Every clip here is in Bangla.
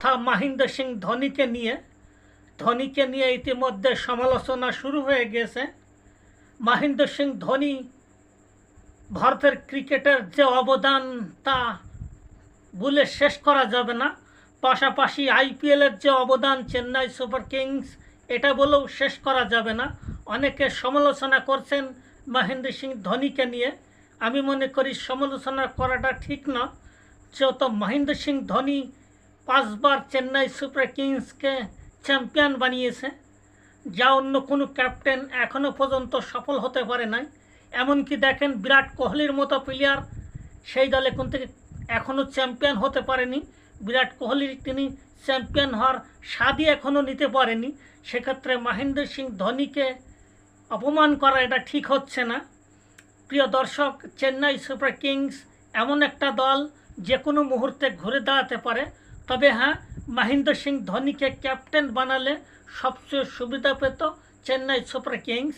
তথা মহেন্দ্র সিং ধোনিকে নিয়ে ধোনিকে নিয়ে ইতিমধ্যে সমালোচনা শুরু হয়ে গেছে মহেন্দ্র সিং ধোনি ভারতের ক্রিকেটের যে অবদান তা বলে শেষ করা যাবে না পাশাপাশি আইপিএলের যে অবদান চেন্নাই সুপার কিংস এটা বলেও শেষ করা যাবে না অনেকে সমালোচনা করছেন মহেন্দ্র সিং ধোনিকে নিয়ে আমি মনে করি সমালোচনা করাটা ঠিক না যেহেতু মহেন্দ্র সিং ধোনি পাঁচবার চেন্নাই সুপার কিংসকে চ্যাম্পিয়ন বানিয়েছে। যা অন্য কোনো ক্যাপ্টেন এখনও পর্যন্ত সফল হতে পারে নাই। এমনকি দেখেন বিরাট কোহলির মতো প্লেয়ার সেই দলে কোন থেকে এখনও চ্যাম্পিয়ন হতে পারেনি। বিরাট কোহলির তিনি চ্যাম্পিয়ন হওয়ার স্বাদই এখনও নিতে পারেনি। সেক্ষেত্রে মহেন্দ্র সিং ধোনিকে অপমান করা এটা ঠিক হচ্ছে না। প্রিয় দর্শক, চেন্নাই সুপার কিংস এমন একটা দল যে কোনো মুহূর্তে ঘুরে দাঁড়াতে পারে। তবে হ্যাঁ মহেন্দ্র সিং ধোনিকে ক্যাপ্টেন বানালে সবচেয়ে সুবিধা পেত Chennai Super Kings.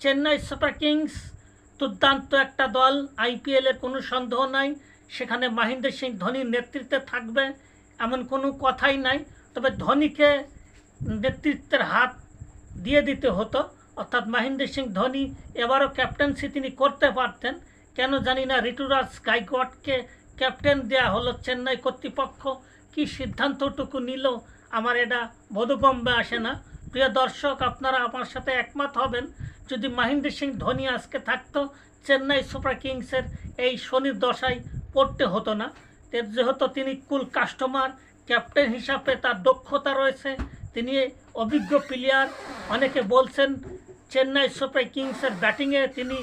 Chennai Super Kings দুর্দান্ত একটা দল, আইপিএলের কোনো সন্দেহ নাই, সেখানে মহেন্দ্র সিং ধোনির নেতৃত্বে থাকবে এমন কোনো কথাই নাই, তবে ধোনিকে নেতৃত্বের হাত দিয়ে দিতে হতো, অর্থাৎ মহেন্দ্র সিং ধোনি এবারও ক্যাপ্টেন্সি তিনি করতে পারতেন, কেন জানি না ঋতুরাজ গাইকোয়াডকে ক্যাপ্টেন দেয়া হলো চেন্নাই কর্তৃপক্ষ। কি সিদ্ধান্তটুকু নিল? আমার এটা বোধগম্যে আসে না। প্রিয় দর্শক, আপনারা আমার সাথে একমত হবেন। যদি মহেন্দ্র সিং ধোনি আজকে থাকতো, চেন্নাই সুপার কিংসের এই শনির দশায় পড়তে হতো না। যেহেতু তিনি কুল কাস্টমার, ক্যাপ্টেন হিসাবে তার দক্ষতা রয়েছে, তিনি অভিজ্ঞ প্লেয়ার। অনেকে বলছেন, চেন্নাই সুপার কিংসের ব্যাটিংয়ে তিনি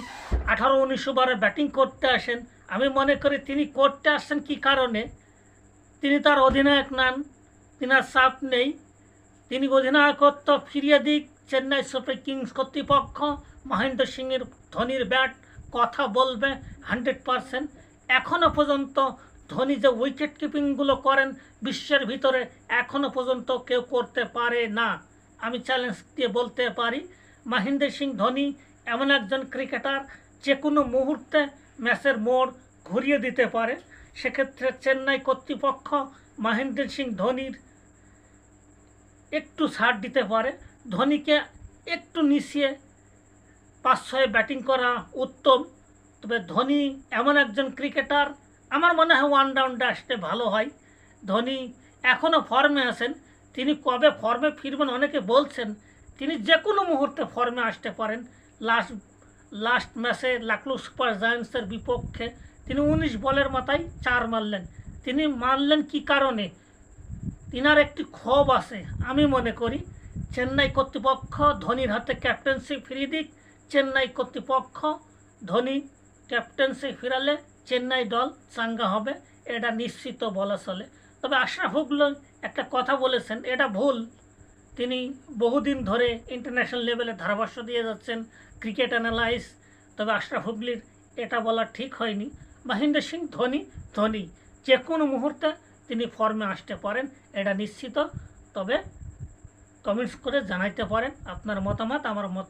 আঠারো উনিশশো বারে ব্যাটিং করতে আসেন। আমি মনে করি তিনি করতে আসছেন কি কারণে? তিনি তার অধিনায়ক নান তিনার চাপ নেই। তিনি অধিনায়কত্ব ফিরিয়ে দিক, চেন্নাই সুপার কিংস কর্তৃপক্ষ, মহেন্দ্র সিংয়ের ধোনির ব্যাট, কথা বলবে হান্ড্রেড পারসেন্ট। এখনও পর্যন্ত ধোনি যে উইকেট কিপিংগুলো করেন বিশ্বের ভিতরে এখনও পর্যন্ত কেউ করতে পারে না। আমি চ্যালেঞ্জ দিয়ে বলতে পারি, মহেন্দ্র সিং ধোনি এমন একজন ক্রিকেটার যে কোনো মুহূর্তে ম্যাচের মোড় ঘুরিয়ে দিতে পারে, সেক্ষেত্রে চেন্নাই কর্তৃপক্ষ মহেন্দ্র সিং ধোনির একটু ছাড় দিতে পারে। ধোনিকে একটু নিচিয়ে পাঁচ ছয়ে ব্যাটিং করা উত্তম। তবে ধোনি এমন একজন ক্রিকেটার, আমার মনে হয় ওয়ান ডাউনটা আসতে ভালো হয়। ধোনি এখনও ফর্মে আছেন, তিনি কবে ফর্মে ফিরবেন অনেকে বলছেন, তিনি যে কোনো মুহূর্তে ফর্মে আসতে পারেন। লাস্ট লাস্ট ম্যাচে লাকলু সুপার জায়ান্টসের বিপক্ষে তিনি উনিশ বলের মাথায় চার মারলেন। তিনি মারলেন কি কারণে? তিনার একটি ক্ষোভ আছে, আমি মনে করি। চেন্নাই কর্তৃপক্ষ ধোনির হাতে ক্যাপ্টেন্সি ফিরিয়ে দিক। চেন্নাই কর্তৃপক্ষ ধোনি ক্যাপ্টেন্সি ফিরালে চেন্নাই দল চাঙ্গা হবে, এটা নিশ্চিত বলা চলে। তবে আশরাফুগুলো একটা কথা বলেছেন, এটা ভুল। তিনি বহুদিন ধরে ইন্টারন্যাশনাল লেভেলে ধারাভাষ্য দিয়ে যাচ্ছেন, ক্রিকেট অ্যানালাইজ তবে আশরাফ হুগলির এটা বলা ঠিক হয়নি। মহেন্দ্র সিং ধোনি ধোনি যে কোনো মুহূর্তে তিনি ফর্মে আসতে পারেন, এটা নিশ্চিত। তবে কমেন্টস করে জানাইতে পারেন আপনার মতামত, আমার মত